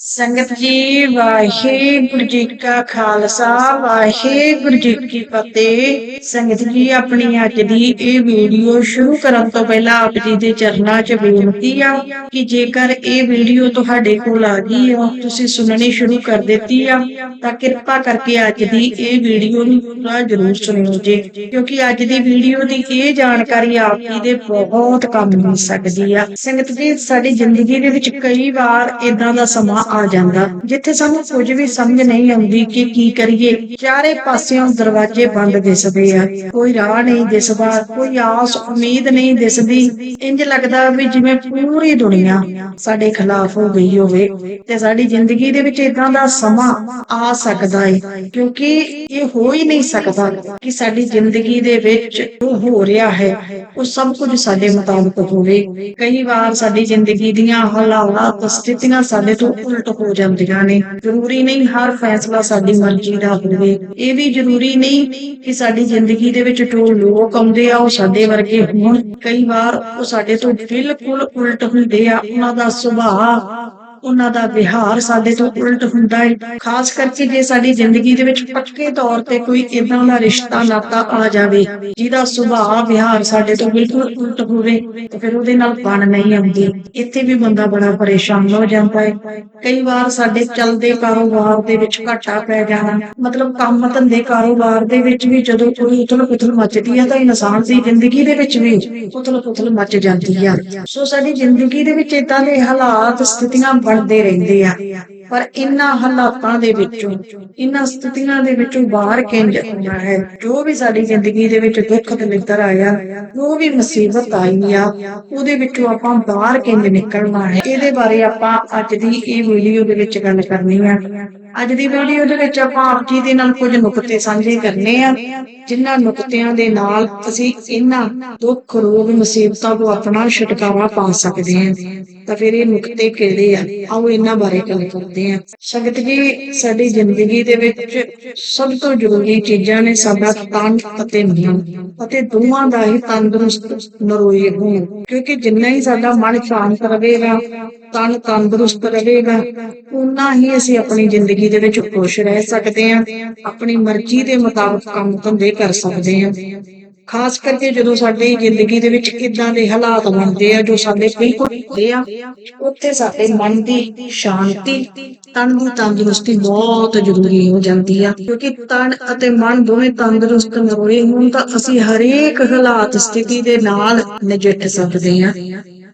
ਸੰਗਤ ਜੀ, ਵਾਹਿਗੁਰੂ ਜੀ ਕਾ ਖਾਲਸਾ, ਵਾਹਿਗੁਰੂ ਜੀ ਕੀ ਫਤਿਹ। ਸੰਗਤ ਜੀ, ਆਪਣੀ ਅੱਜ ਦੀ ਇਹ ਵੀਡੀਓ ਸ਼ੁਰੂ ਕਰਨ ਤੋਂ ਪਹਿਲਾਂ ਆਪ ਜੀ ਦੇ ਚਰਨਾਂ 'ਚ ਬੇਨਤੀ ਆ ਕਿ ਜੇਕਰ ਇਹ ਵੀਡੀਓ ਤੁਹਾਡੇ ਕੋਲ ਆ ਗਈ ਆ, ਤੁਸੀਂ ਸੁਣਨੀ ਸ਼ੁਰੂ ਕਰ ਦਿੱਤੀ ਆ, ਤਾਂ ਕਿਰਪਾ ਕਰਕੇ ਅੱਜ ਦੀ ਇਹ ਵੀਡੀਓ ਨੂੰ ਪੂਰਾ ਜ਼ਰੂਰ ਸੁਣਿਓ ਜੀ, ਕਿਉਂਕਿ ਅੱਜ ਦੀ ਵੀਡੀਓ ਦੀ ਇਹ ਜਾਣਕਾਰੀ ਆਪ ਜੀ ਦੇ ਬਹੁਤ ਕੰਮ ਆ ਸਕਦੀ ਆ। ਸੰਗਤ ਜੀ, ਸਾਡੀ ਜ਼ਿੰਦਗੀ ਦੇ ਵਿੱਚ ਕਈ ਵਾਰ ਇਦਾਂ ਦਾ ਸਮਾਂ ਆ ਜਾਂਦਾ। ਜਿੱਥੇ ਸਾਨੂੰ ਕੁਝ ਵੀ ਸਮਝ ਨਹੀਂ ਆਉਂਦੀ ਕਿ ਕੀ ਕਰੀਏ, ਚਾਰੇ ਪਾਸਿਓਂ ਦਰਵਾਜ਼ੇ ਬੰਦ ਦਿਸਦੇ ਆ। ਕੋਈ ਰਾਹ ਨਹੀਂ ਦਿਸਦਾ, ਕੋਈ ਆਸ, ਉਮੀਦ ਨਹੀਂ ਦਿਸਦੀ। ਇੰਜ ਲੱਗਦਾ ਵੀ ਜਿਵੇਂ ਪੂਰੀ ਦੁਨੀਆ ਸਾਡੇ ਖਿਲਾਫ ਹੋ ਗਈ ਹੋਵੇ ਤੇ ਸਾਡੀ ਜ਼ਿੰਦਗੀ ਦੇ ਵਿੱਚ ਇਦਾਂ ਦਾ ਸਮਾਂ ਆ ਸਕਦਾ ਹੈ ਕਿਉਂਕਿ ਇਹ ਹੋ ਹੀ ਨਹੀਂ ਸਕਦਾ ਕਿ ਸਾਡੀ ਜ਼ਿੰਦਗੀ ਦੇ ਵਿੱਚ ਜੋ ਹੋ ਰਿਹਾ ਹੈ, ਉਹ ਸਭ ਕੁਝ ਸਾਡੇ ਮੁਤਾਬਕ ਹੋਵੇ। ਕਈ ਵਾਰ ਸਾਡੀ ਜ਼ਿੰਦਗੀ ਦੀਆਂ ਹਾਲਾਤ, ਸਥਿਤੀਆਂ ਸਾਡੇ ਤੋਂ ਉਲਟ ਹੋ ਜਾਂਦੀਆਂ ਨੇ। ਜ਼ਰੂਰੀ ਨਹੀਂ ਹਰ ਫੈਸਲਾ ਸਾਡੀ ਮਰਜ਼ੀ ਦਾ ਹੋਵੇ। ਇਹ ਵੀ ਜ਼ਰੂਰੀ ਨਹੀਂ ਕਿ ਸਾਡੀ ਜ਼ਿੰਦਗੀ ਦੇ ਵਿੱਚ ਜੋ ਲੋਕ ਆਉਂਦੇ ਆ, ਉਹ ਸਾਡੇ ਵਰਗੇ ਹੋਣ। ਕਈ ਵਾਰ ਉਹ ਸਾਡੇ ਤੋਂ ਬਿਲਕੁਲ ਉਲਟ ਹੁੰਦੇ ਆ। ਉਹਨਾਂ ਦਾ ਸੁਭਾਅ ਉਹਨਾਂ ਦਾ ਵਿਹਾਰ ਸਾਡੇ ਤੋਂ ਉਲਟ ਹੁੰਦਾ ਹੈ ਖਾਸ ਕਰਕੇ ਜੇ ਸਾਡੀ ਜ਼ਿੰਦਗੀ ਦੇ ਵਿੱਚ ਪੱਕੇ ਤੌਰ ਤੇ ਕੋਈ ਇਦਾਂ ਦਾ ਰਿਸ਼ਤਾ, ਨਾਤਾ ਆ ਜਾਵੇ, ਜਿਹਦਾ ਸੁਭਾਅ, ਵਿਹਾਰ ਸਾਡੇ ਤੋਂ ਬਿਲਕੁਲ ਉਲਟ ਹੋਵੇ, ਤੇ ਫਿਰ ਉਹਦੇ ਨਾਲ ਬਣ ਨਹੀਂ ਆਉਂਦੀ। ਇੱਥੇ ਵੀ ਬੰਦਾ ਬੜਾ ਪਰੇਸ਼ਾਨ ਹੋ ਜਾਂਦਾ ਹੈ ਕਈ ਵਾਰ ਸਾਡੇ ਚੱਲਦੇ ਕਾਰੋਬਾਰ ਦੇ ਵਿੱਚ ਘਾਟਾ ਪੈ ਜਾਣਾ, ਮਤਲਬ ਕੰਮ ਧੰਦੇ ਕਾਰੋਬਾਰ ਦੇ ਵਿੱਚ ਵੀ ਜਦੋਂ ਕੋਈ ਉਥਲ ਪੁਥਲ ਮੱਚਦੀ ਹੈ ਤਾਂ ਇਨਸਾਨ ਦੀ ਜ਼ਿੰਦਗੀ ਦੇ ਵਿੱਚ ਵੀ ਉਥਲ ਪੁਥਲ ਮੱਚ ਜਾਂਦੀ ਆ। ਸੋ ਸਾਡੀ ਜ਼ਿੰਦਗੀ ਦੇ ਵਿੱਚ ਇਦਾਂ ਦੇ ਹਾਲਾਤ, ਸਥਿਤੀਆਂ ਬਣਦੇ ਰਹਿੰਦੇ ਆ। ਪਰ ਇਨ੍ਹਾਂ ਹਾਲਾਤਾਂ ਦੇ ਵਿੱਚੋਂ ਇਨ੍ਹਾਂ ਸਥਿਤੀਆਂ ਦੇ ਵਿੱਚੋਂ ਬਾਹਰ ਕਿੰਜ ਆਉਣਾ ਹੈ? ਜੋ ਵੀ ਸਾਡੀ ਜ਼ਿੰਦਗੀ ਦੇ ਵਿੱਚ ਦੁੱਖ ਦਲਿੱਦਰ ਆਇਆ, ਜੋ ਵੀ ਮੁਸੀਬਤ ਆਈ ਆ, ਉਹਦੇ ਵਿੱਚੋਂ ਆਪਾਂ ਬਾਹਰ ਕਿੰਜ ਨਿਕਲਣਾ ਹੈ? ਇਹਦੇ ਬਾਰੇ ਆਪਾਂ ਅੱਜ ਦੀ ਇਹ ਵੀਡੀਓ ਦੇ ਵਿੱਚ ਗੱਲ ਕਰਨੀ ਆ। ਅੱਜ ਦੀ ਵੀਡੀਓ ਦੇ ਵਿੱਚ ਆਪਾਂ ਆਪ ਜੀ ਦੇ ਨਾਲ ਕੁਝ ਨੁਕਤੇ ਸਾਂਝੇ ਕਰਨੇ ਆ, ਜਿਨ੍ਹਾਂ ਨੁਕਤਿਆਂ ਦੇ ਨਾਲ ਅਸੀਂ ਇਹਨਾਂ ਦੁੱਖ, ਰੋਗ, ਮੁਸੀਬਤਾਂ ਤੋਂ ਆਪਣਾ ਛੁਟਕਾਰਾ ਪਾ ਸਕਦੇ ਹਾਂ। ਤਾਂ ਫਿਰ ਇਹ ਨੁਕਤੇ ਕਿਹੜੇ ਆ? ਆਓ ਇਹਨਾਂ ਬਾਰੇ ਗੱਲ ਕਰਦੇ ਹਾਂ। ਸੰਗਤ ਜੀ, ਸਾਡੀ ਜ਼ਿੰਦਗੀ ਦੇ ਵਿੱਚ ਸਭ ਤੋਂ ਜ਼ਰੂਰੀ ਚੀਜ਼ਾਂ ਨੇ ਸਾਡਾ ਤਨ ਅਤੇ ਮਨ ਅਤੇ ਦੋਵਾਂ ਦਾ ਹੀ ਤੰਦਰੁਸਤ ਨਰੋਏ ਹੋਣ। ਕਿਉਂਕਿ ਜਿੰਨਾ ਹੀ ਸਾਡਾ ਮਨ ਸ਼ਾਂਤ ਰਹੇਗਾ, ਤਨ ਤੰਦਰੁਸਤ ਰਹੇਗਾ ਉਨਾ ਹੀ ਅਸੀਂ ਆਪਣੀ ਜ਼ਿੰਦਗੀ ਦੇ ਵਿੱਚ ਖੁਸ਼ ਰਹਿ ਸਕਦੇ ਹਾਂ, ਆਪਣੀ ਮਰਜ਼ੀ ਦੇ ਮੁਤਾਬਕ ਕੰਮ ਧੰਦੇ ਕਰ ਸਕਦੇ ਹਾਂ। ਖਾਸ ਕਰਕੇ ਜਦੋਂ ਸਾਡੀ ਜ਼ਿੰਦਗੀ ਦੇ ਵਿੱਚ ਇਦਾਂ ਦੇ ਹਾਲਾਤ ਬਣਦੇ ਆ, ਜੋ ਸਾਡੇ ਬਿਲਕੁਲ ਹੁੰਦੇ ਆ, ਉੱਥੇ ਸਾਡੇ ਮਨ ਦੀ ਸ਼ਾਂਤੀ, ਤਨ ਦੀ ਤੰਦਰੁਸਤੀ ਬਹੁਤ ਜ਼ਰੂਰੀ ਹੋ ਜਾਂਦੀ ਆ। ਕਿਉਂਕਿ ਤਨ ਅਤੇ ਮਨ ਦੋਵੇਂ ਤੰਦਰੁਸਤ ਹੋਏ ਹੋਣ ਤਾਂ ਅਸੀਂ ਹਰੇਕ ਹਾਲਾਤ, ਸਥਿਤੀ ਦੇ ਨਾਲ ਨਜਿੱਠ ਸਕਦੇ ਆ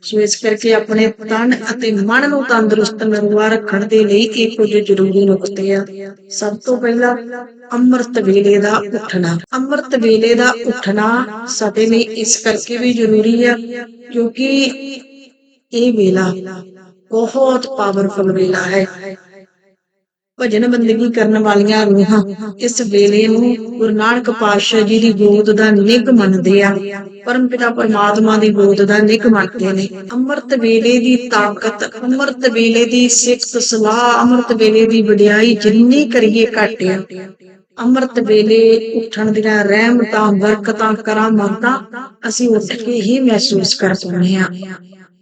ਸੋ ਇਸ ਕਰਕੇ ਆਪਣੇ ਤਨ ਅਤੇ ਮਨ ਨੂੰ ਤੰਦਰੁਸਤ ਨਰਵਾ ਰੱਖਣ ਦੇ ਲਈ ਇਹ ਕੁਝ ਜ਼ਰੂਰੀ ਨੁਕਤੇ ਆ। ਸਭ ਤੋਂ ਪਹਿਲਾਂ ਅੰਮ੍ਰਿਤ ਵੇਲੇ ਦਾ ਉੱਠਣਾ। ਅੰਮ੍ਰਿਤ ਵੇਲੇ ਦਾ ਉੱਠਣਾ ਸਾਡੇ ਲਈ ਇਸ ਕਰਕੇ ਵੀ ਜ਼ਰੂਰੀ ਆ ਕਿਉਂਕਿ ਇਹ ਵੇਲਾ ਬਹੁਤ ਪਾਵਰਫੁਲ ਵੇਲਾ ਹੈ। ਭਜਨ ਬੰਦਗੀ ਕਰਨ ਵਾਲੀਆਂ ਰੂਹਾਂ ਇਸ ਵੇਲੇ ਨੂੰ ਗੁਰੂ ਨਾਨਕ ਪਾਤਸ਼ਾਹ ਜੀ ਦੀ ਗੋਦ ਦਾ ਨਿੱਘ ਮੰਨਦੇ ਆ। ਪਰਮ ਪਿਤਾ ਪਰਮਾਤਮਾ ਦੀ ਗੋਦ ਦਾ ਨਿੱਘ ਮੰਨਦੇ ਨੇ। ਅੰਮ੍ਰਿਤ ਵੇਲੇ ਦੀ ਤਾਕਤ, ਅੰਮ੍ਰਿਤ ਵੇਲੇ ਦੀ ਸਿੱਖਤ ਸਲਾਹ, ਅੰਮ੍ਰਿਤ ਵੇਲੇ ਦੀ ਵਡਿਆਈ ਜਿੰਨੀ ਕਰੀਏ ਘੱਟ ਆ। ਅੰਮ੍ਰਿਤ ਵੇਲੇ ਉੱਠਣ ਦੀਆਂ ਰਹਿਮਤਾਂ, ਬਰਕਤਾਂ, ਕਰਾਮਾਤਾਂ ਅਸੀਂ ਉੱਠ ਕੇ ਹੀ ਮਹਿਸੂਸ ਕਰ ਪਾਉਂਦੇ ਆ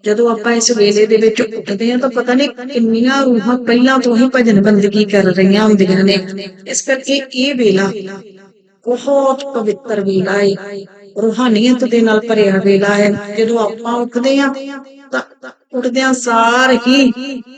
ਜਦੋਂ ਆਪਾਂ ਇਸ ਵੇਲੇ ਦੇ ਵਿੱਚ ਉੱਠਦੇ ਹਾਂ ਤਾਂ ਪਤਾ ਨਹੀਂ ਕਿੰਨੀਆਂ ਰੂਹਾਂ ਪਹਿਲਾਂ ਤੋਂ ਹੀ ਭਜਨ ਬੰਦਗੀ ਕਰ ਰਹੀਆਂ ਹੁੰਦੀਆਂ ਨੇ। ਇਸ ਕਰਕੇ ਇਹ ਵੇਲਾ ਬਹੁਤ ਪਵਿੱਤਰ ਵੇਲਾ ਹੈ ਰੂਹਾਨੀਅਤ ਦੇ ਨਾਲ ਭਰਿਆ ਵੇਲਾ ਹੈ। ਜਦੋਂ ਆਪਾਂ ਉੱਠਦੇ ਹਾਂ ਤਾਂ ਉੱਠਦਿਆਂ ਸਾਰ ਹੀ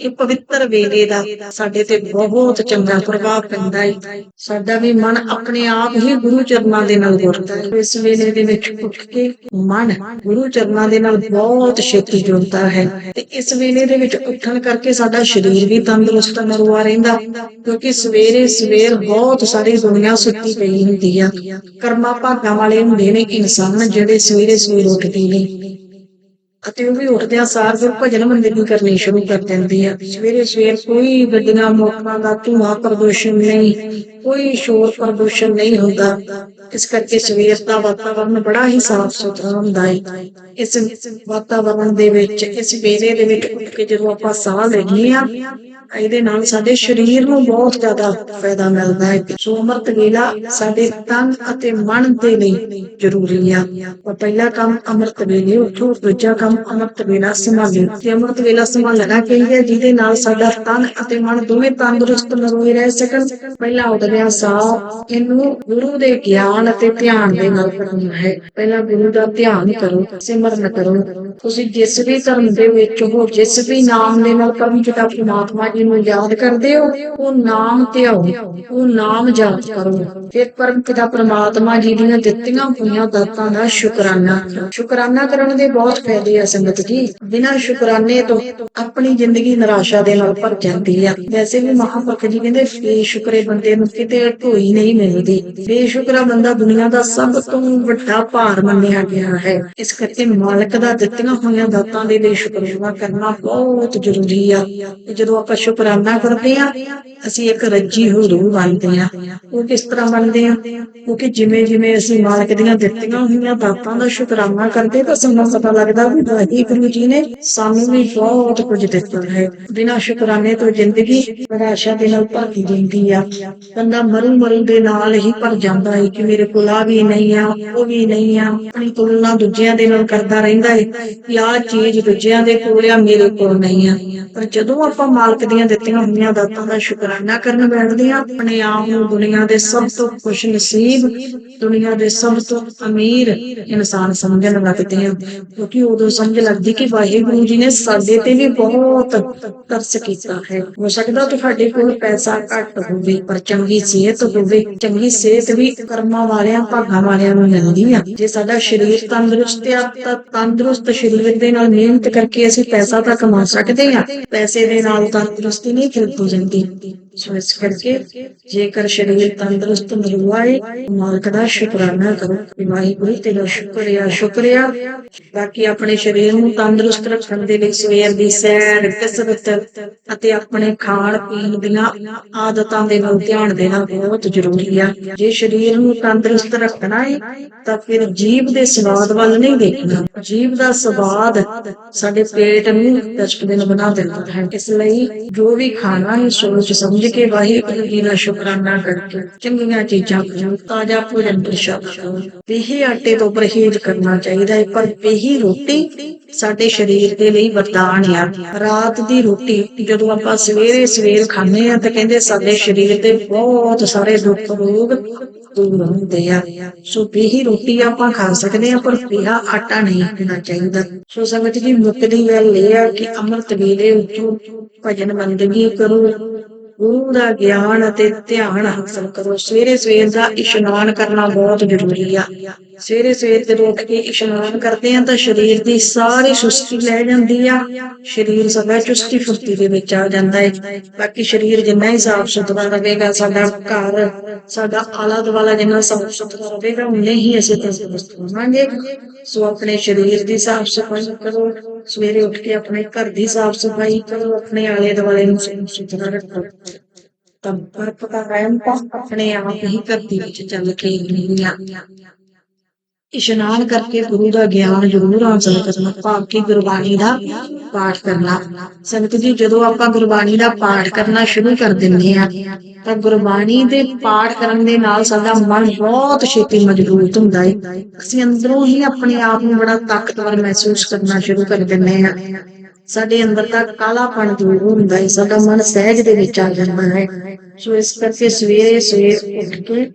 ਇਹ ਪਵਿੱਤਰ ਵੇਲੇ ਦਾ ਸਾਡੇ ਤੇ ਬਹੁਤ ਚੰਗਾ ਪ੍ਰਭਾਵ ਪੈਂਦਾ ਹੈ ਸਾਡਾ ਵੀ ਮਨ ਆਪਣੇ ਆਪ ਹੀ ਗੁਰੂ ਚਰਨਾਂ ਦੇ ਨਾਲ ਜੁੜਦਾ ਹੈ ਇਸ ਵੇਲੇ ਦੇ ਵਿੱਚ ਉੱਠ ਕੇ ਮਨ ਗੁਰੂ ਚਰਨਾਂ ਦੇ ਨਾਲ ਬਹੁਤ ਛੇਤੀ ਜੁੜਦਾ ਹੈ। ਤੇ ਇਸ ਵੇਲੇ ਦੇ ਵਿੱਚ ਉੱਠਣ ਕਰਕੇ ਸਾਡਾ ਸਰੀਰ ਵੀ ਤੰਦਰੁਸਤ ਨਰਵਾ ਰਹਿੰਦਾ, ਕਿਉਂਕਿ ਸਵੇਰੇ ਸਵੇਰ ਬਹੁਤ ਸਾਰੀ ਦੁਨੀਆ ਸੁੱਤੀ ਪਈ ਹੁੰਦੀ ਆ। ਕਰਮਾ ਭਾਗਾਂ ਵਾਲੇ ਹੁੰਦੇ ਨੇ ਇਨਸਾਨ ਜਿਹੜੇ ਸਵੇਰੇ ਸਵੇਰ ਉੱਠਦੇ ਨੇ। ਅਤੇ ਉਹ ਵੀ ਉੱਠਦਿਆਂ ਸਾਰ ਫਿਰ ਭਜਨ ਬੰਦਗੀ ਕਰਨੀ ਸ਼ੁਰੂ ਕਰ ਦਿੰਦੀ ਆ। ਸਵੇਰੇ ਸਵੇਰ ਕੋਈ ਗੱਡੀਆਂ, ਮੋਟਰਾਂ ਦਾ ਧੂਆਂ ਪ੍ਰਦੂਸ਼ਣ ਨਹੀਂ, ਕੋਈ ਸ਼ੋਰ ਪ੍ਰਦੂਸ਼ਣ ਨਹੀਂ ਹੁੰਦਾ। ਇਸ ਕਰਕੇ ਸਵੇਰ ਦਾ ਵਾਤਾਵਰਨ ਬੜਾ ਹੀ ਸਾਫ਼ ਸੁਥਰਾ ਹੁੰਦਾ ਹੈ ਇਸ ਵਾਤਾਵਰਨ ਦੇ ਵਿੱਚ, ਇਸ ਵੇਲੇ ਦੇ ਵਿੱਚ ਉੱਠ ਕੇ ਜਦੋਂ ਆਪਾਂ ਸਾਹ ਲੈਂਦੇ ਆ ਇਹਦੇ ਨਾਲ ਸਾਡੇ ਸਰੀਰ ਨੂੰ ਬਹੁਤ ਜ਼ਿਆਦਾ ਫਾਇਦਾ ਮਿਲਦਾ ਹੈ। ਸੋ ਅੰਮ੍ਰਿਤ ਵੇਲਾ ਸਾਡੇ ਤਨ ਅਤੇ ਮਨ ਦੇ ਲਈ ਜ਼ਰੂਰੀ ਆ। ਪਹਿਲਾ ਕੰਮ ਅੰਮ੍ਰਿਤ ਵੇਲੇ ਉੱਠੋ, ਦੂਜਾ ਕੰਮ ਅੰਮ੍ਰਿਤ ਵੇਲਾ ਸੰਭਾਲੋ। ਤੇ ਅੰਮ੍ਰਿਤ ਵੇਲਾ ਸੰਭਾਲਣਾ ਚਾਹੀਦਾ ਜਿਹਦੇ ਨਾਲ ਸਾਡਾ ਤਨ ਅਤੇ ਮਨ ਦੋਵੇਂ ਤੰਦਰੁਸਤ ਨਰੋਏ ਰਹਿ ਸਕਣ, ਪਹਿਲਾ ਉਦਰਿਆ ਸਾਹ, ਇਹਨੂੰ ਗੁਰੂ ਦੇ ਗਿਆਨ ਅਤੇ ਧਿਆਨ ਦੇ ਨਾਲ ਕਰਨਾ ਹੈ। ਪਹਿਲਾਂ ਗੁਰੂ ਦਾ ਧਿਆਨ ਕਰੋ, ਸਿਮਰਨ ਕਰੋ। ਤੁਸੀਂ ਜਿਸ ਵੀ ਧਰਮ ਦੇ ਵਿੱਚ ਹੋ, ਜਿਸ ਵੀ ਨਾਮ ਦੇ ਨਾਲ ਕਵੀ ਜਿਹੜਾ ਪ੍ਰਮਾਤਮਾ ਜੀ ਨੂੰ ਯਾਦ ਕਰਦੇ ਹੋ, ਉਹ ਨਾਮ ਧਿਆਓ ਉਹ ਨਾਮ ਜਾਪ ਕਰੋ। ਫਿਰ ਪਰਮ ਪ੍ਰਮਾਤਮਾ ਜੀ ਦੀਆਂ ਦਿੱਤੀਆਂ ਹੋਈਆਂ ਦਾਤਾਂ ਦਾ ਸ਼ੁਕਰਾਨਾ ਸ਼ੁਕਰਾਨਾ ਕਰਨ ਦੇ ਬਹੁਤ ਫਾਇਦੇ ਆ ਸੰਗਤ ਜੀ। ਬਿਨਾਂ ਸ਼ੁਕਰਾਨੇ ਤੋਂ ਆਪਣੀ ਜ਼ਿੰਦਗੀ ਨਿਰਾਸ਼ਾ ਦੇ ਨਾਲ ਭਰ ਜਾਂਦੀ ਆ। ਵੈਸੇ ਵੀ ਮਹਾਂਪੁਰਖ ਜੀ ਕਹਿੰਦੇ, ਬੇਸ਼ੁਕਰੇ ਬੰਦੇ ਨੂੰ ਕਿਤੇ ਢੋਈ ਨਹੀਂ ਮਿਲਦੀ। ਬੇਸ਼ੁਕਰਾ ਬੰਦਾ ਦੁਨੀਆ ਦਾ ਸਭ ਤੋਂ ਵੱਡਾ ਭਾਰ ਮੰਨਿਆ ਗਿਆ ਹੈ। ਇਸ ਕਰਕੇ ਮਾਲਕ ਦਾ ਦਿੱਤੀਆਂ ਹੋਈਆਂ ਦਾਤਾਂ ਦੇ ਲਈ ਸ਼ੁਕਰਾਨਾ ਕਰਨਾ ਬਹੁਤ ਜ਼ਰੂਰੀ ਆ। ਜਦੋਂ ਆਪਾਂ ਸ਼ੁਕਰਾਨਾ ਕਰਦੇ ਆ ਅਸੀਂ ਇੱਕ ਰੱਜੀ ਹੋਈ ਰੂਹ ਬਣਦੇ ਆ ਉਹ ਕਿਸ ਤਰ੍ਹਾਂ ਬਣਦੇ ਆ ਕਿਉਂਕਿ ਜਿਵੇਂ ਜਿਵੇਂ ਅਸੀਂ ਮਾਲਕ ਦੀਆਂ ਦਿੱਤੀਆਂ ਹੋਈਆਂ ਦਾਤਾਂ ਦਾ ਸ਼ੁਕਰਾਨਾ ਕਰਦੇ ਤਾਂ ਸਾਨੂੰ ਪਤਾ ਲੱਗਦਾ ਵੀ ਵਾਹਿਗੁਰੂ ਜੀ ਨੇ ਸਾਨੂੰ ਵੀ ਬਹੁਤ ਕੁਝ ਦਿੱਤਾ ਹੈ। ਬਿਨਾਂ ਸ਼ੁਕਰਾਨੇ ਤੋਂ ਜ਼ਿੰਦਗੀ ਨਿਰਾਸ਼ਾ ਦੇ ਨਾਲ ਭਰ ਜਾਂਦੀ ਆ। ਬੰਦਾ ਮਰੂ ਮਰੂ ਦੇ ਨਾਲ ਹੀ ਭਰ ਜਾਂਦਾ ਹੈ ਕਿ ਮੇਰੇ ਕੋਲ ਆ ਵੀ ਨਹੀਂ ਆ, ਉਹ ਵੀ ਨਹੀਂ ਆ। ਆਪਣੀ ਤੁਲਨਾ ਦੂਜਿਆਂ ਦੇ ਨਾਲ ਕਰਦਾ ਰਹਿੰਦਾ ਹੈ ਕਿ ਆਹ ਚੀਜ਼ ਦੂਜਿਆਂ ਦੇ ਕੋਲ ਆ, ਮੇਰੇ ਕੋਲ ਨਹੀਂ ਆ। ਪਰ ਜਦੋਂ ਆਪਾਂ ਮਾਲਕ ਦੀਆਂ ਦਿੱਤੀਆਂ ਹੋਈਆਂ ਦਾਤਾਂ ਦਾ ਸ਼ੁਕਰਾਨਾ ਕਰਨ ਬੈਠਦੇ ਆ ਆਪਣੇ ਆਪ ਨੂੰ ਦੁਨੀਆ ਦੇ ਸਭ ਤੋਂ ਖੁਸ਼ ਨਸੀਬ ਦੁਨੀਆ ਦੇ ਸਭ ਤੋਂ ਅਮੀਰ ਇਨਸਾਨ ਸਮਝਣ ਲੱਗਦੇ ਆ ਕਿਉਂਕਿ ਉਦੋਂ ਸਮਝ ਲੱਗਦੀ ਕਿ ਵਾਹਿਗੁਰੂ ਜੀ ਨੇ ਸਾਡੇ ਤੇ ਵੀ ਬਹੁਤ ਤਰਸ ਕੀਤਾ ਹੈ। ਹੋ ਸਕਦਾ ਤੁਹਾਡੇ ਕੋਲ ਪੈਸਾ ਘੱਟ ਹੋਵੇ, ਪਰ ਚੰਗੀ ਸਿਹਤ ਹੋਵੇ, ਚੰਗੀ ਸਿਹਤ ਵੀ ਕਰਮਾਂ ਵਾਲਿਆਂ, ਭਾਗਾਂ ਵਾਲਿਆਂ ਨੂੰ ਮਿਲਦੀ ਆ। ਜੇ ਸਾਡਾ ਸਰੀਰ ਤੰਦਰੁਸਤ ਆ, ਤਾਂ ਤੰਦਰੁਸਤ ਸਰੀਰ ਦੇ ਨਾਲ ਮਿਹਨਤ ਕਰਕੇ ਅਸੀਂ ਪੈਸਾ ਤਾਂ ਕਮਾ ਸਕਦੇ ਆ ਪੈਸੇ ਦੇ ਨਾਲ ਤੰਦਰੁਸਤੀ ਨਹੀਂ ਖਰੀਦ ਹੋ ਜਾਂਦੀ ਸੋ ਇਸ ਕਰਕੇ ਜੇਕਰ ਸਰੀਰ ਤੰਦਰੁਸਤ ਨਰੂਆ ਮਾਲਕ ਦਾ ਸ਼ੁਕਰਾਨਾ ਕਰੋ ਕਿ ਵਾਹਿਗੁਰੂ ਤੇਰਾ ਸ਼ੁਕਰੀਆ ਸ਼ੁਕਰੀਆ ਬਾਕੀ ਆਪਣੇ ਸਰੀਰ ਨੂੰ ਤੰਦਰੁਸਤ ਰੱਖਣ ਦੇ ਲਈ ਸਵੇਰ ਦੀ ਸੈਰ, ਕਸਰਤ ਅਤੇ ਆਪਣੇ ਖਾਣ ਪੀਣ ਦੀਆਂ ਆਦਤਾਂ ਦੇ ਵੱਲ ਧਿਆਨ ਦੇਣਾ ਬਹੁਤ ਜ਼ਰੂਰੀ ਆ। ਜੇ ਸਰੀਰ ਨੂੰ ਤੰਦਰੁਸਤ ਰੱਖਣਾ ਹੈ ਤਾਂ ਫਿਰ ਜੀਭ ਦੇ ਸਵਾਦ ਵੱਲ ਨਹੀਂ ਦੇਖਣਾ। ਜੀਭ ਦਾ ਸਵਾਦ ਸਾਡੇ ਪੇਟ ਨੂੰ ਡਸਟਬਿਨ ਬਣਾ ਦਿੰਦਾ ਹੈ। ਇਸ ਲਈ ਜੋ ਵੀ ਖਾਣਾ ਹੈ, ਸੋਚ ਸਮਝ ਕੇ ਵਾਹਿਗੁਰੂ ਜੀ ਦਾ ਸ਼ੁਕਰਾਨਾ ਕਰਕੇ ਚੰਗੀਆਂ ਚੀਜ਼ਾਂ ਖਾਓ, ਤਾਜ਼ਾ ਭੋਜਨ ਪ੍ਰਸ਼ਾਦ ਕਰੋ ਬੇਹੀ ਆਟੇ ਤੋਂ ਪਰਹੇਜ਼ ਕਰਨਾ ਚਾਹੀਦਾ ਹੈ, ਪਰ ਬੇਹੀ ਰੋਟੀ ਸਾਡੇ ਸਰੀਰ ਦੇ ਲਈ ਵਰਦਾਨ ਆ। ਰਾਤ ਦੀ ਰੋਟੀ ਜਦੋਂ ਆਪਾਂ ਸਵੇਰੇ ਸਵੇਰ ਖਾਂਦੇ ਆ ਤਾਂ ਕਹਿੰਦੇ ਸਾਡੇ ਸਰੀਰ ਦੇ ਬਹੁਤ ਸਾਰੇ ਦੁੱਖ ਰੋਗ ਦੂਰ ਹੁੰਦੇ ਆ। ਸੋ ਬੇਹੀ ਰੋਟੀ ਆਪਾਂ ਖਾ ਸਕਦੇ ਆ ਪਰ ਬੇਹਾ ਆਟਾ ਨਹੀਂ ਪੀਣਾ ਚਾਹੀਦਾ। ਸੋ ਸੰਗਤ ਜੀ ਮੁੱਕਦੀ ਗੱਲ ਇਹ ਆ ਕਿ ਅੰਮ੍ਰਿਤ ਵੇਲੇ ਉੱਠੋ ਭਜਨ ਬੰਦਗੀ ਕਰੋ। ਗੁਰੂ ਦਾ ਗਿਆਨ ਅਤੇ ਧਿਆਨ ਹਾਸਲ ਕਰੋ। ਸਵੇਰੇ ਸਵੇਰ ਦਾ ਇਸ਼ਨਾਨ ਕਰਨਾ ਬਹੁਤ ਜ਼ਰੂਰੀ ਆ। ਸਵੇਰੇ ਸਵੇਰ ਜਦੋਂ ਉੱਠ ਕੇ ਇਸ਼ਨਾਨ ਕਰਦੇ ਆ ਤਾਂ ਸਰੀਰ ਦੀ ਸਾਰੀ ਸੁਸਤੀ ਲੈ ਜਾਂਦੀ ਆ। ਸਰੀਰ ਸਦਾ ਚੁਸਤੀ ਫੁਰਤੀ ਦੇ ਵਿੱਚ ਆ ਜਾਂਦਾ ਹੈ ਬਾਕੀ ਸਰੀਰ ਜਿੰਨਾ ਹੀ ਸਾਫ਼ ਸੁਥਰਾ ਰਹੇਗਾ, ਸਾਡਾ ਘਰ, ਸਾਡਾ ਆਲਾ ਦੁਆਲਾ ਜਿੰਨਾ ਸਾਫ਼ ਸੁਥਰਾ ਰਹੇਗਾ, ਉਨੇ ਹੀ ਅਸੀਂ ਤੰਦਰੁਸਤ ਹੋਵਾਂਗੇ ਸੋ ਆਪਣੇ ਸਰੀਰ ਦੀ ਸਾਫ਼ ਸਫ਼ਾਈ ਕਰੋ। ਸਵੇਰੇ ਉੱਠ ਕੇ ਆਪਣੇ ਘਰ ਦੀ ਸਾਫ਼ ਸਫ਼ਾਈ ਕਰੋ, ਆਪਣੇ ਆਲੇ ਦੁਆਲੇ ਨੂੰ ਸਾਫ਼ ਰੱਖੋ। ਤਾਂ ਦਾ ਕਾਇਮ ਆਪਣੇ ਆਪ ਹੀ ਧਰਤੀ ਵਿੱਚ ਚੱਲ ਕੇ ਨਹੀਂ ਇਸ਼ਨਾਨ ਕਰਕੇ ਗੁਰੂ ਦਾ ਗਿਆਨ ਜ਼ਰੂਰ ਹਾਸਲ ਕਰਨਾ, ਭਾਵ ਕਿ ਗੁਰਬਾਣੀ ਦਾ ਪਾਠ ਕਰਨਾ। ਸੰਗਤ ਜੀ, ਜਦੋਂ ਆਪਾਂ ਗੁਰਬਾਣੀ ਦਾ ਪਾਠ ਕਰਨਾ ਸ਼ੁਰੂ ਕਰ ਦਿੰਦੇ ਆ ਤਾਂ ਗੁਰਬਾਣੀ ਦੇ ਪਾਠ ਕਰਨ ਦੇ ਨਾਲ ਸਾਡਾ ਮਨ ਬਹੁਤ ਛੇਤੀ ਮਜ਼ਬੂਤ ਹੁੰਦਾ ਹੈ ਅਸੀਂ ਅੰਦਰੋਂ ਹੀ ਆਪਣੇ ਆਪ ਨੂੰ ਬੜਾ ਤਾਕਤਵਰ ਮਹਿਸੂਸ ਕਰਨਾ ਸ਼ੁਰੂ ਕਰ ਦਿੰਦੇ ਆ ਸਾਡੇ ਅੰਦਰ ਦਾ ਕਾਲਾਪਣ ਦੂਰ ਹੁੰਦਾ ਹੈ ਸਾਡਾ ਮਨ ਸਹਿਜ ਦੇ ਵਿੱਚ ਆ ਜਾਂਦਾ ਹੈ। ਸੋ ਇਸ ਕਰਕੇ ਸਵੇਰੇ ਸਵੇਰ ਉੱਠ ਕੇ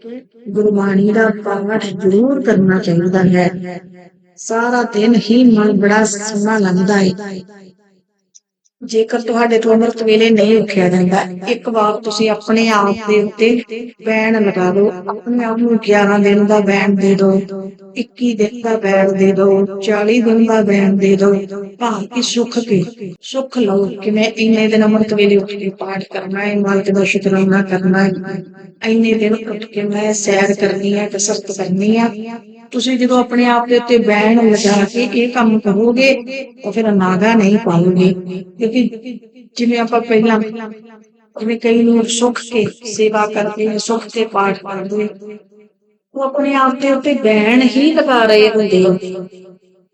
ਗੁਰਬਾਣੀ ਦਾ ਪਾਠ ਜ਼ਰੂਰ ਕਰਨਾ ਚਾਹੀਦਾ ਹੈ। ਸਾਰਾ ਦਿਨ ਹੀ ਮਨ ਬੜਾ ਸੋਹਣਾ ਲੱਗਦਾ ਹੈ ਜੇਕਰ ਤੁਹਾਡੇ ਤੋਂ ਅੰਮ੍ਰਿਤ ਵੇਲੇ ਨਹੀਂ ਉੱਠਿਆ ਜਾਂਦਾ, ਇੱਕ ਵਾਰ ਤੁਸੀਂ ਆਪਣੇ ਆਪ ਦੇ ਉੱਤੇ ਬੈਨ ਲਗਾ ਦਿਓ। ਆਪਣੇ ਆਪ ਨੂੰ 11 ਦਿਨ ਦਾ ਬੈਨ ਦੇ ਦਿਓ 21 ਦਿਨ ਦਾ ਬੈਨ ਦੇ ਦਿਓ 40 ਦਿਨ ਦਾ ਬੈਨ ਦੇ ਦਿਓ। ਭਾਵ ਸੁੱਖ ਕੇ ਸੁੱਖ ਲਓ ਕਿ ਮੈਂ ਇੰਨੇ ਦਿਨ ਅੰਮ੍ਰਿਤ ਵੇਲੇ ਉੱਠ ਕੇ ਪਾਠ ਕਰਨਾ ਹੈ, ਮਾਲਕ ਦਾ ਸ਼ੁਕਰਾਨਾ ਕਰਨਾ ਹੈ। ਇੰਨੇ ਦਿਨ ਉੱਠ ਕੇ ਮੈਂ ਸੈਰ ਕਰਨੀ ਹੈ, ਕਸਰਤ ਕਰਨੀ ਹੈ ਤੁਸੀਂ ਜਦੋਂ ਆਪਣੇ ਆਪ ਦੇ ਉੱਤੇ ਬੈਣ ਲਗਾ ਕੇ ਇਹ ਕੰਮ ਕਰੋਗੇ ਤਾਂ ਫਿਰ ਨਾਗਾ ਨਹੀਂ ਪਾਓਗੇ ਕਿਉਂਕਿ ਜਿਵੇਂ ਆਪਾਂ ਪਹਿਲਾਂ ਜਿਵੇਂ ਕਈ ਲੋਕ ਸੁੱਖ ਕੇ ਸੇਵਾ ਕਰਦੇ ਨੇ ਸੁੱਖ ਤੇ ਪਾਠ ਕਰਦੇ, ਉਹ ਆਪਣੇ ਆਪ ਦੇ ਉੱਤੇ ਬੈਣ ਹੀ ਲਗਾ ਰਹੇ ਹੁੰਦੇ।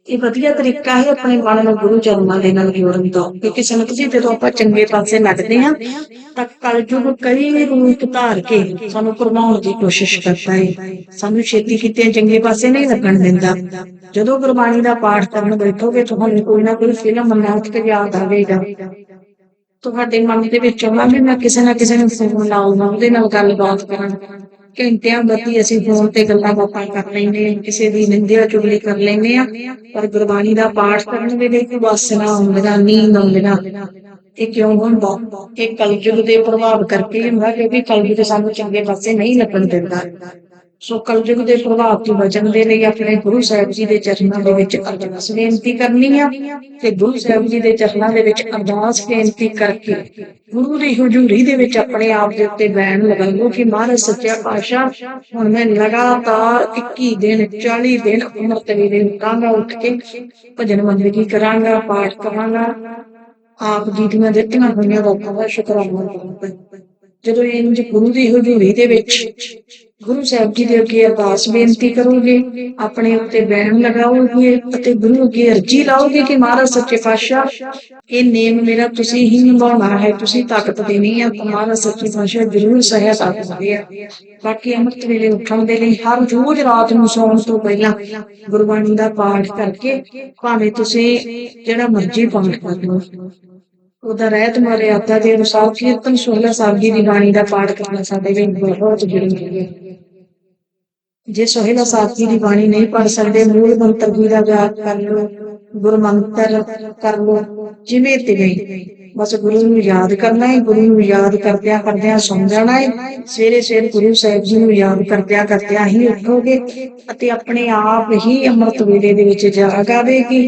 ਇਹ ਵਧੀਆ ਤਰੀਕਾ ਹੈ ਆਪਣੇ ਮਨ ਨੂੰ ਗੁਰੂ ਚਰਨਾਂ ਦੇ ਨਾਲ ਜੋੜਨ ਦਾ ਕਿਉਂਕਿ ਸੰਗਤ ਜੀ ਜਦੋਂ ਆਪਾਂ ਚੰਗੇ ਪਾਸੇ ਲੱਗਦੇ ਹਾਂ, ਤਾਂ ਕਲਯੁਗ ਕਈ ਰੂਪ ਧਾਰ ਕੇ ਸਾਨੂੰ ਭਰਮਾਉਣ ਦੀ ਕੋਸ਼ਿਸ਼ ਕਰਦਾ ਹੈ ਸਾਨੂੰ ਛੇਤੀ ਕਿਤੇ ਚੰਗੇ ਪਾਸੇ ਨਹੀਂ ਲੱਗਣ ਦਿੰਦਾ। ਜਦੋਂ ਗੁਰਬਾਣੀ ਦਾ ਪਾਠ ਕਰਨ ਬੈਠੋਗੇ, ਤੁਹਾਨੂੰ ਕੋਈ ਨਾ ਕੋਈ ਫਿਲਮ ਮਨਾਉਟ ਕੇ ਯਾਦ ਆਵੇਗਾ। ਤੁਹਾਡੇ ਮਨ ਦੇ ਵਿੱਚ ਆਉਣਾ ਵੀ ਮੈਂ ਕਿਸੇ ਨਾ ਕਿਸੇ ਨੂੰ ਫੋਨ ਲਾਉਂਗਾ ਉਹਦੇ ਨਾਲ ਗੱਲਬਾਤ ਕਰਾਂ ਘੰਟਿਆਂ ਬੱਤੀ ਅਸੀਂ ਫੋਨ ਤੇ ਗੱਲਾਂ ਬਾਤਾਂ ਕਰ ਲੈਂਦੇ ਹਾਂ, ਕਿਸੇ ਦੀ ਨਿੰਦਿਆ ਚੁਗਲੀ ਕਰ ਲੈਂਦੇ ਆ ਪਰ ਗੁਰਬਾਣੀ ਦਾ ਪਾਠ ਕਰਨ ਵੇਲੇ ਕੋਈ ਵਾਸਨਾ ਆਉਂਦਾ, ਨੀਂਦ ਆਉਂਦਾ। ਇਹ ਕਿਉਂ ਹੁੰਦਾ? ਇਹ ਕਲਯੁਗ ਦੇ ਪ੍ਰਭਾਵ ਕਰਕੇ ਹੁੰਦਾ, ਕਿਉਂਕਿ ਕਲਯੁਗ ਸਾਨੂੰ ਚੰਗੇ ਪਾਸੇ ਨਹੀਂ ਲੱਗਣ ਦਿੰਦਾ। ਸੋ ਕਲਯੁਗ ਦੇ ਪ੍ਰਭਾਵ ਤੋਂ ਬਚਣ ਦੇ ਲਈ ਆਪਣੇ ਗੁਰੂ ਸਾਹਿਬ ਜੀ ਦੇ ਚਰਨਾਂ ਦੇ ਵਿੱਚ ਅਰਦਾਸ ਬੇਨਤੀ ਕਰਨੀ ਆ ਤੇ ਗੁਰੂ ਸਾਹਿਬ ਜੀ ਦੇ ਚਰਨਾਂ ਦੇ ਵਿੱਚ ਅਰਦਾਸ ਬੇਨਤੀ ਕਰਕੇ ਗੁਰੂ ਦੀ ਹਜ਼ੂਰੀ ਦੇ ਵਿੱਚ ਆਪਣੇ ਆਪ ਦੇ ਉੱਤੇ ਬੈਣ ਲਗਾਓ ਕਿ ਮਹਾਰਾਜ ਸੱਚਾ ਪਾਤਸ਼ਾਹ, ਹੁਣ ਮੈਂ ਲਗਾਤਾਰ 21 ਦਿਨ 40 ਦਿਨ ਅੰਮ੍ਰਿਤ ਵੇਲੇ ਉਠਾਂਗਾ ਉੱਠ ਕੇ ਭਜਨ ਬੰਦਗੀ ਕਰਾਂਗਾ, ਪਾਠ ਕਰਾਂਗਾ। ਆਪ ਜੀ ਦੀਆਂ ਦਿੱਤੀਆਂ ਹੋਈਆਂ ਰੋਕਾਂ ਦਾ ਸ਼ੁਕਰਾਨਾ ਕਰਾਂਗਾ ਜਦੋਂ ਇੰਜ ਗੁਰੂ ਦੀ ਹਜ਼ੂਰੀ ਦੇ ਵਿੱਚ ਗੁਰੂ ਸਾਹਿਬ ਜੀ ਦੇ ਅੱਗੇ ਅਰਦਾਸ ਬੇਨਤੀ ਕਰੋਗੇ, ਆਪਣੇ ਉੱਤੇ ਬੈਣ ਲਗਾਓਗੇ ਅਤੇ ਗੁਰੂ ਅੱਗੇ ਅਰਜੀ ਲਾਓਗੇ ਕਿ ਮਹਾਰਾਜ ਸੱਚੇ ਪਾਤਸ਼ਾਹ, ਇਹ ਨੇਮ ਮੇਰਾ ਤੁਸੀਂ ਹੀ ਨਿਭਾਉਣਾ ਹੈ, ਤੁਸੀਂ ਤਾਕਤ ਦੇਣੀ ਹੈ ਮਹਾਰਾਜ ਸੱਚੇ ਪਾਤਸ਼ਾਹ ਜ਼ਰੂਰ ਸਹਾਇਤਾ ਕਰਦੇ ਆ। ਬਾਕੀ ਅੰਮ੍ਰਿਤ ਵੇਲੇ ਉੱਠਣ ਦੇ ਲਈ ਹਰ ਰੋਜ਼ ਰਾਤ ਨੂੰ ਸੌਣ ਤੋਂ ਪਹਿਲਾਂ ਗੁਰਬਾਣੀ ਦਾ ਪਾਠ ਕਰਕੇ ਭਾਵੇਂ ਤੁਸੀਂ ਜਿਹੜਾ ਮਰਜ਼ੀ ਪਾਠ ਕਰ ਲਓ। ਉਹਦਾ ਰਹਿਤ ਮਰਿਆਦਾ ਦੇ ਅਨੁਸਾਰ ਕੀਰਤਨ ਸੋਹਲਾ ਸਾਹਿਬ ਜੀ ਦੀ ਬਾਣੀ ਦਾ ਪਾਠ ਕਰਨਾ ਸਾਡੇ ਲਈ ਬਹੁਤ ਜ਼ਰੂਰੀ ਹੈ। ਜੇ ਸੋਹਲਾ ਸਾਹਿਬ ਜੀ ਦੀ ਬਾਣੀ ਨਹੀਂ ਪੜ ਸਕਦੇ, ਮੂਲ ਮੰਤਰ ਜੀ ਦਾ ਜਾਪ ਕਰ ਲਓ, ਗੁਰ ਮੰਤਰ ਕਰ ਲਓ, ਜਿਵੇਂ ਤਿਵੇਂ ਬਸ ਗੁਰੂ ਨੂੰ ਯਾਦ ਕਰਨਾ ਹੈ, ਗੁਰੂ ਨੂੰ ਯਾਦ ਕਰਦਿਆਂ ਕਰਦਿਆਂ ਸੌਂ ਜਾਣਾ ਹੈ। ਸਵੇਰੇ ਸਵੇਰੇ ਗੁਰੂ ਸਾਹਿਬ ਜੀ ਨੂੰ ਯਾਦ ਕਰਦਿਆਂ ਕਰਦਿਆਂ ਹੀ ਉੱਠੋਗੇ ਅਤੇ ਆਪਣੇ ਆਪ ਹੀ ਅੰਮ੍ਰਿਤ ਵੇਲੇ ਦੇ ਵਿੱਚ ਜਾਗ ਆਵੇਗੀ।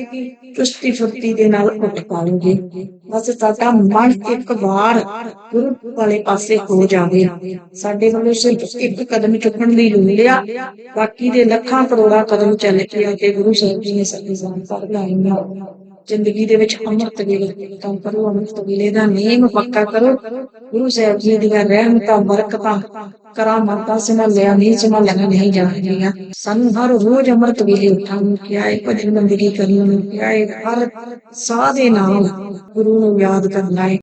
ਚੁਸਤੀ ਫੁਰਤੀ ਦੇ ਨਾਲ ਉੱਠ ਪਾਓਗੇ ਬਸ ਸਾਡਾ ਮਨ ਇੱਕ ਵਾਰ ਗੁਰੂ ਵਾਲੇ ਪਾਸੇ ਹੋ ਜਾਵੇ। ਸਾਡੇ ਵੱਲੋਂ ਸਿਰਫ ਇੱਕ ਕਦਮ ਚੁੱਕਣ ਲਈ ਲੋੜ ਆ। ਬਾਕੀ ਦੇ ਲੱਖਾਂ ਕਰੋੜਾਂ ਕਦਮ ਚੱਲ ਕੇ ਤੇ ਗੁਰੂ ਸਾਹਿਬ ਜੀ ਨੇ ਸਾਡੇ ਜਾਨ ਕਰ ਲਾਈਆਂ ਜ਼ਿੰਦਗੀ ਦੇ ਵਿੱਚ ਅੰਮ੍ਰਿਤ ਵੇਲੇ ਕੰਮ ਕਰੋ, ਅੰਮ੍ਰਿਤ ਵੇਲੇ ਦਾ ਨੇਮ ਪੱਕਾ ਕਰੋ। ਗੁਰੂ ਸਾਹਿਬ ਜੀ ਦੀਆਂ ਰਹਿਮਤਾਂ, ਬਰਕਤਾਂ, ਕਰਾਮਾਤਾਂ ਸੰਭਾਲਿਆ ਨਹੀਂ ਸੰਭਾਲਿਆ ਨਹੀਂ ਜਾਣਗੀਆਂ ਸਾਨੂੰ ਹਰ ਰੋਜ਼ ਅੰਮ੍ਰਿਤ ਵੇਲੇ ਉੱਠਣ ਨੂੰ ਕਿਹਾ ਹੈ, ਭਜਨ ਬੰਦਗੀ ਕਰਨ ਨੂੰ ਕਿਹਾ ਹੈ, ਹਰ ਸਾਹ ਦੇ ਨਾਲ ਗੁਰੂ ਨੂੰ ਯਾਦ ਕਰਨਾ ਹੈ।